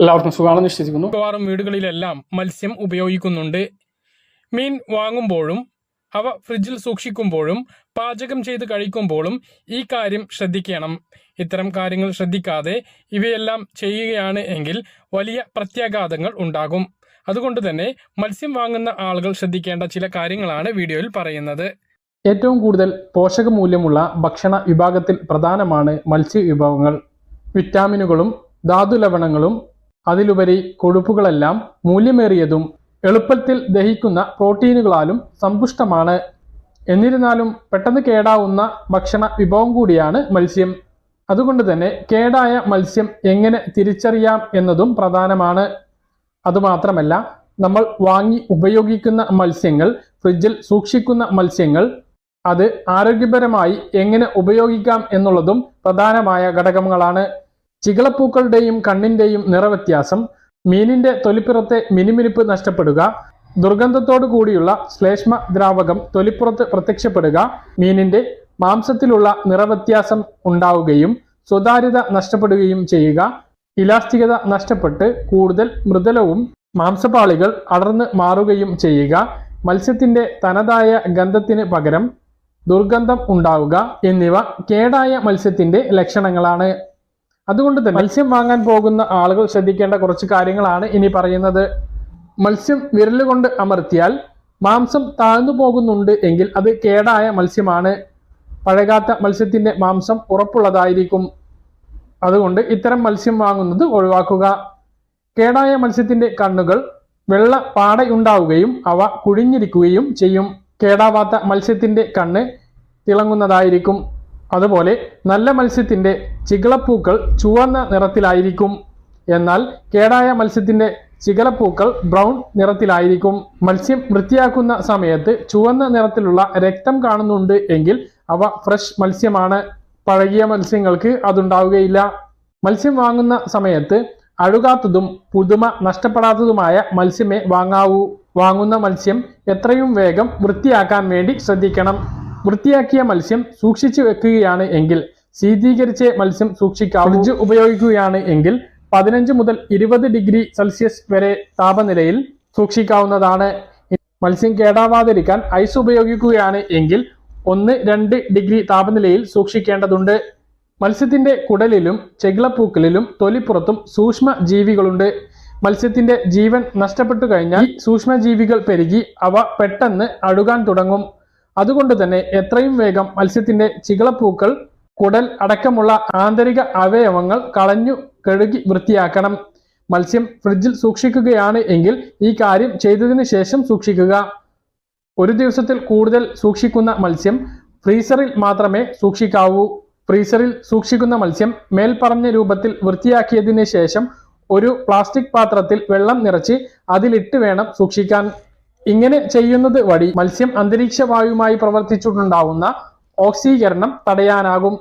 എല്ലാവർക്കും സുഖമാണെന്ന് വിശ്വസിക്കുന്നു. മിക്കവാറും വീടുകളിലെല്ലാം മത്സ്യം ഉപയോഗിക്കുന്നുണ്ട്. മീൻ വാങ്ങുമ്പോഴും അവ ഫ്രിഡ്ജിൽ സൂക്ഷിക്കുമ്പോഴും പാചകം ചെയ്ത് കഴിക്കുമ്പോഴും ഈ കാര്യം ശ്രദ്ധിക്കണം. ഇത്തരം കാര്യങ്ങൾ ശ്രദ്ധിക്കാതെ ഇവയെല്ലാം ചെയ്യുകയാണ് എങ്കിൽ വലിയ പ്രത്യാഘാതങ്ങൾ ഉണ്ടാകും. അതുകൊണ്ട് തന്നെ മത്സ്യം വാങ്ങുന്ന ആളുകൾ ശ്രദ്ധിക്കേണ്ട ചില കാര്യങ്ങളാണ് വീഡിയോയിൽ പറയുന്നത്. ഏറ്റവും കൂടുതൽ പോഷകമൂല്യമുള്ള ഭക്ഷണ വിഭാഗത്തിൽ പ്രധാനമാണ് മത്സ്യ വിഭവങ്ങൾ വിറ്റാമിനുകളും ധാതുലവണങ്ങളും അതിലുപരി കൊഴുപ്പുകളെല്ലാം മൂല്യമേറിയതും എളുപ്പത്തിൽ ദഹിക്കുന്ന പ്രോട്ടീനുകളാലും സമ്പുഷ്ടമാണ്. എന്നിരുന്നാലും പെട്ടെന്ന് കേടാവുന്ന ഭക്ഷണ വിഭവം കൂടിയാണ് മത്സ്യം. അതുകൊണ്ട് തന്നെ കേടായ മത്സ്യം എങ്ങനെ തിരിച്ചറിയാം എന്നതും പ്രധാനമാണ്. അതുമാത്രമല്ല നമ്മൾ വാങ്ങി ഉപയോഗിക്കുന്ന മത്സ്യങ്ങൾ ഫ്രിഡ്ജിൽ സൂക്ഷിക്കുന്ന മത്സ്യങ്ങൾ അത് ആരോഗ്യപരമായി എങ്ങനെ ഉപയോഗിക്കാം എന്നുള്ളതും പ്രധാനമായ ഘടകങ്ങളാണ്. ചികളപ്പൂക്കളുടെയും കണ്ണിന്റെയും നിറവ്യത്യാസം മീനിന്റെ തൊലിപ്പുറത്തെ മിനിമിനിപ്പ് നഷ്ടപ്പെടുക ദുർഗന്ധത്തോടു കൂടിയുള്ള ശ്ലേഷ്മ ദ്രാവകം തൊലിപ്പുറത്ത് പ്രത്യക്ഷപ്പെടുക മീനിന്റെ മാംസത്തിലുള്ള നിറവ്യത്യാസം ഉണ്ടാവുകയും സുതാര്യത നഷ്ടപ്പെടുകയും ചെയ്യുക ഇലാസ്റ്റികത നഷ്ടപ്പെട്ട് കൂടുതൽ മൃദുലവും മാംസപാളികൾ അടർന്ന് മാറുകയും ചെയ്യുക മത്സ്യത്തിന്റെ തനതായ ഗന്ധത്തിന് പകരം ദുർഗന്ധം ഉണ്ടാവുക എന്നിവ കേടായ മത്സ്യത്തിന്റെ ലക്ഷണങ്ങളാണ്. അതുകൊണ്ട് തന്നെ മത്സ്യം വാങ്ങാൻ പോകുന്ന ആളുകൾ ശ്രദ്ധിക്കേണ്ട കുറച്ച് കാര്യങ്ങളാണ് ഇനി പറയുന്നത്. മത്സ്യം വിരലുകൊണ്ട് അമർത്തിയാൽ മാംസം താഴ്ന്നു പോകുന്നുണ്ട് എങ്കിൽ അത് കേടായ മത്സ്യമാണ്. പഴകാത്ത മത്സ്യത്തിന്റെ മാംസം ഉറപ്പുള്ളതായിരിക്കും. അതുകൊണ്ട് ഇത്തരം മത്സ്യം വാങ്ങുന്നത് ഒഴിവാക്കുക. കേടായ മത്സ്യത്തിന്റെ കണ്ണുകൾ വെള്ള പാടയുണ്ടാവുകയും അവ കുഴിഞ്ഞിരിക്കുകയും ചെയ്യും. കേടാവാത്ത മത്സ്യത്തിന്റെ കണ്ണ് തിളങ്ങുന്നതായിരിക്കും. അതുപോലെ നല്ല മത്സ്യത്തിന്റെ ചികളപ്പൂക്കൾ ചുവന്ന നിറത്തിലായിരിക്കും. എന്നാൽ കേടായ മത്സ്യത്തിന്റെ ചികളപ്പൂക്കൾ ബ്രൗൺ നിറത്തിലായിരിക്കും. മത്സ്യം വൃത്തിയാക്കുന്ന സമയത്ത് ചുവന്ന നിറത്തിലുള്ള രക്തം കാണുന്നുണ്ട് എങ്കിൽ അവ ഫ്രഷ് മത്സ്യമാണ്. പഴകിയ മത്സ്യങ്ങൾക്ക് അതുണ്ടാവുകയില്ല. മത്സ്യം വാങ്ങുന്ന സമയത്ത് അഴുകാത്തതും പുതുമ നഷ്ടപ്പെടാത്തതുമായ മത്സ്യമേ വാങ്ങാവൂ. വാങ്ങുന്ന മത്സ്യം എത്രയും വേഗം വൃത്തിയാക്കാൻ വേണ്ടി ശ്രദ്ധിക്കണം. വൃത്തിയാക്കിയ മത്സ്യം സൂക്ഷിച്ചു വെക്കുകയാണ് എങ്കിൽ ശീതീകരിച്ച മത്സ്യം സൂക്ഷിക്കാം ഫ്രിഡ്ജ് ഉപയോഗിക്കുകയാണ് എങ്കിൽ പതിനഞ്ച് മുതൽ ഇരുപത് ഡിഗ്രി സെൽഷ്യസ് വരെ താപനിലയിൽ സൂക്ഷിക്കാവുന്നതാണ്. മത്സ്യം കേടാവാതിരിക്കാൻ ഐസ് ഉപയോഗിക്കുകയാണ് എങ്കിൽ ഒന്ന് രണ്ട് ഡിഗ്രി താപനിലയിൽ സൂക്ഷിക്കേണ്ടതുണ്ട്. മത്സ്യത്തിന്റെ കുടലിലും ചെകിളപ്പൂക്കളിലും തൊലിപ്പുറത്തും സൂക്ഷ്മ ജീവികളുണ്ട് മത്സ്യത്തിന്റെ ജീവൻ നഷ്ടപ്പെട്ടു കഴിഞ്ഞാൽ സൂക്ഷ്മ ജീവികൾ പെരുകി അവ പെട്ടെന്ന് അഴുകാൻ തുടങ്ങും. അതുകൊണ്ട് തന്നെ എത്രയും വേഗം മത്സ്യത്തിന്റെ ചികളപ്പൂക്കൾ കുടൽ അടക്കമുള്ള ആന്തരിക അവയവങ്ങൾ കളഞ്ഞു കഴുകി വൃത്തിയാക്കണം. മത്സ്യം ഫ്രിഡ്ജിൽ സൂക്ഷിക്കുകയാണ് എങ്കിൽ ഈ കാര്യം ചെയ്തതിന് ശേഷം സൂക്ഷിക്കുക. ഒരു ദിവസത്തിൽ കൂടുതൽ സൂക്ഷിക്കുന്ന മത്സ്യം ഫ്രീസറിൽ മാത്രമേ സൂക്ഷിക്കാവൂ. ഫ്രീസറിൽ സൂക്ഷിക്കുന്ന മത്സ്യം മേൽപ്പറഞ്ഞ രൂപത്തിൽ വൃത്തിയാക്കിയതിന് ശേഷം ഒരു പ്ലാസ്റ്റിക് പാത്രത്തിൽ വെള്ളം നിറച്ച് അതിലിട്ട് വേണം സൂക്ഷിക്കാൻ. ഇങ്ങനെ ചെയ്യുന്നത് വഴി മത്സ്യം അന്തരീക്ഷ വായുമായി പ്രവർത്തിച്ചിട്ടുണ്ടാവുന്ന ഓക്സീകരണം തടയാനാകും.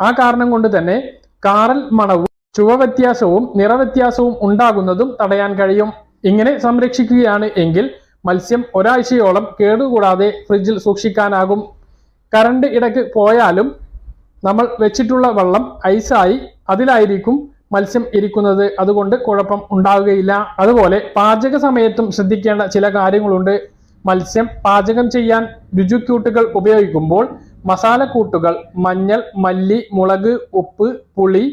ആ കാരണം കൊണ്ട് തന്നെ കാറൽ മണവും ചുവവ്യത്യാസവും നിറവ്യത്യാസവും ഉണ്ടാകുന്നതും തടയാൻ കഴിയും. ഇങ്ങനെ സംരക്ഷിക്കുകയാണ് എങ്കിൽ മത്സ്യം ഒരാഴ്ചയോളം കേടുകൂടാതെ ഫ്രിഡ്ജിൽ സൂക്ഷിക്കാനാകും. കറണ്ട് ഇടയ്ക്ക് പോയാലും നമ്മൾ വെച്ചിട്ടുള്ള വെള്ളം ഐസായി അതിലായിരിക്കും മത്സ്യം ഇരിക്കുന്നത് അതുകൊണ്ട് കുഴപ്പം ഉണ്ടാവുകയില്ല. അതുപോലെ പാചക സമയത്തും ശ്രദ്ധിക്കേണ്ട ചില കാര്യങ്ങളുണ്ട്. മത്സ്യം പാചകം ചെയ്യാൻ രുചിക്കൂട്ടുകൾ ഉപയോഗിക്കുമ്പോൾ മസാല കൂട്ടുകൾ മഞ്ഞൾ മല്ലി മുളക് ഉപ്പ് പുളി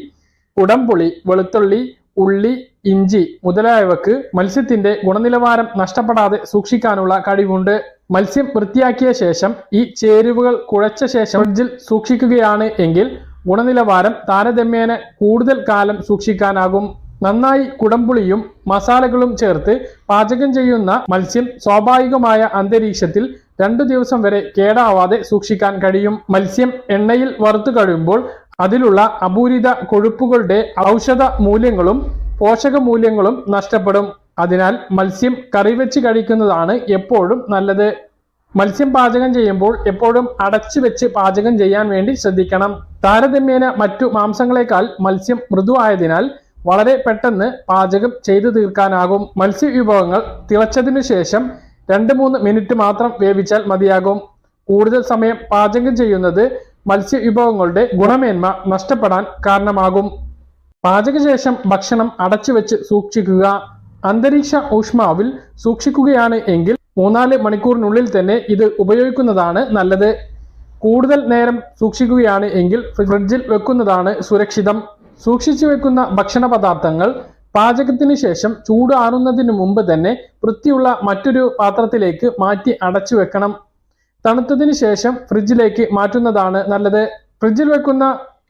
കുടംപുളി വെളുത്തുള്ളി ഉള്ളി ഇഞ്ചി മുതലായവക്ക് മത്സ്യത്തിന്റെ ഗുണനിലവാരം നഷ്ടപ്പെടാതെ സൂക്ഷിക്കാനുള്ള കഴിവുണ്ട്. മത്സ്യം വൃത്തിയാക്കിയ ശേഷം ഈ ചേരുവകൾ കുഴച്ച ശേഷം ഫ്രിഡ്ജിൽ സൂക്ഷിക്കുകയാണ് എങ്കിൽ ഗുണനിലവാരം താരതമ്യേന കൂടുതൽ കാലം സൂക്ഷിക്കാനാകും. നന്നായി കുടംപുളിയും മസാലകളും ചേർത്ത് പാചകം ചെയ്യുന്ന മത്സ്യം സ്വാഭാവികമായ അന്തരീക്ഷത്തിൽ രണ്ടു ദിവസം വരെ കേടാവാതെ സൂക്ഷിക്കാൻ കഴിയും. മത്സ്യം എണ്ണയിൽ വറുത്തു കഴിയുമ്പോൾ അതിലുള്ള അപൂരിത കൊഴുപ്പുകളുടെ ഔഷധ മൂല്യങ്ങളും പോഷക മൂല്യങ്ങളും നഷ്ടപ്പെടും. അതിനാൽ മത്സ്യം കറിവെച്ച് കഴിക്കുന്നതാണ് എപ്പോഴും നല്ലത്. മത്സ്യം പാചകം ചെയ്യുമ്പോൾ എപ്പോഴും അടച്ചു വെച്ച് പാചകം ചെയ്യാൻ വേണ്ടി ശ്രദ്ധിക്കണം. താരതമ്യേന മറ്റു മാംസങ്ങളെക്കാൾ മത്സ്യം മൃദുവായതിനാൽ വളരെ പെട്ടെന്ന് പാചകം ചെയ്തു തീർക്കാനാകും. മത്സ്യ വിഭവങ്ങൾ തിളച്ചതിനു ശേഷം രണ്ട് മൂന്ന് മിനിറ്റ് മാത്രം വേവിച്ചാൽ മതിയാകും. കൂടുതൽ സമയം പാചകം ചെയ്യുന്നത് മത്സ്യ വിഭവങ്ങളുടെ ഗുണമേന്മ നഷ്ടപ്പെടാൻ കാരണമാകും. പാചകശേഷം ഭക്ഷണം അടച്ചു വെച്ച് സൂക്ഷിക്കുക. അന്തരീക്ഷ ഊഷ്മാവിൽ സൂക്ഷിക്കുകയാണ് എങ്കിൽ മൂന്നാൽ മണിക്കൂറിനുള്ളിൽ തന്നെ ഇത് ഉപയോഗിക്കുന്നതാണ് നല്ലത്. കൂടുതൽ നേരം സൂക്ഷിക്കുകയാണ് എങ്കിൽ ഫ്രിഡ്ജിൽ വെക്കുന്നതാണ് സുരക്ഷിതം. സൂക്ഷിച്ചു വെക്കുന്ന ഭക്ഷണ പദാർത്ഥങ്ങൾ പാചകത്തിന് ശേഷം ചൂടാറുന്നതിന് മുമ്പ് തന്നെ വൃത്തിയുള്ള മറ്റൊരു പാത്രത്തിലേക്ക് മാറ്റി അടച്ചു വെക്കണം. തണുത്തതിന് ശേഷം ഫ്രിഡ്ജിലേക്ക് മാറ്റുന്നതാണ് നല്ലത്. ഫ്രിഡ്ജിൽ വെക്കുന്ന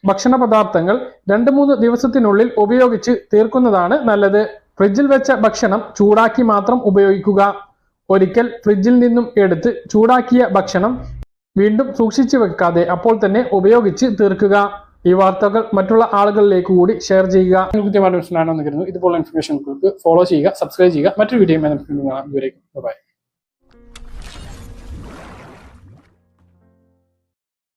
ഭക്ഷണ പദാർത്ഥങ്ങൾ രണ്ട് മൂന്ന് ദിവസത്തിനുള്ളിൽ ഉപയോഗിച്ച് തീർക്കുന്നതാണ് നല്ലത്. ഫ്രിഡ്ജിൽ വെച്ച ഭക്ഷണം ചൂടാക്കി മാത്രം ഉപയോഗിക്കുക. ഒരിക്കൽ ഫ്രിഡ്ജിൽ നിന്നും എടുത്ത് ചൂടാക്കിയ ഭക്ഷണം വീണ്ടും സൂക്ഷിച്ചു വെക്കാതെ അപ്പോൾ തന്നെ ഉപയോഗിച്ച് തീർക്കുക. ഈ വാർത്തകൾ മറ്റുള്ള ആളുകളിലേക്ക് കൂടി ഷെയർ ചെയ്യുക. കൃത്യമായിട്ട് മനസ്സിലാണെന്ന് കരുതുന്നു. ഇതുപോലുള്ള ഇൻഫർമേഷൻ ഫോളോ ചെയ്യുക സബ്സ്ക്രൈബ് ചെയ്യുക. മറ്റൊരു വീഡിയോ നമുക്ക് ബൈ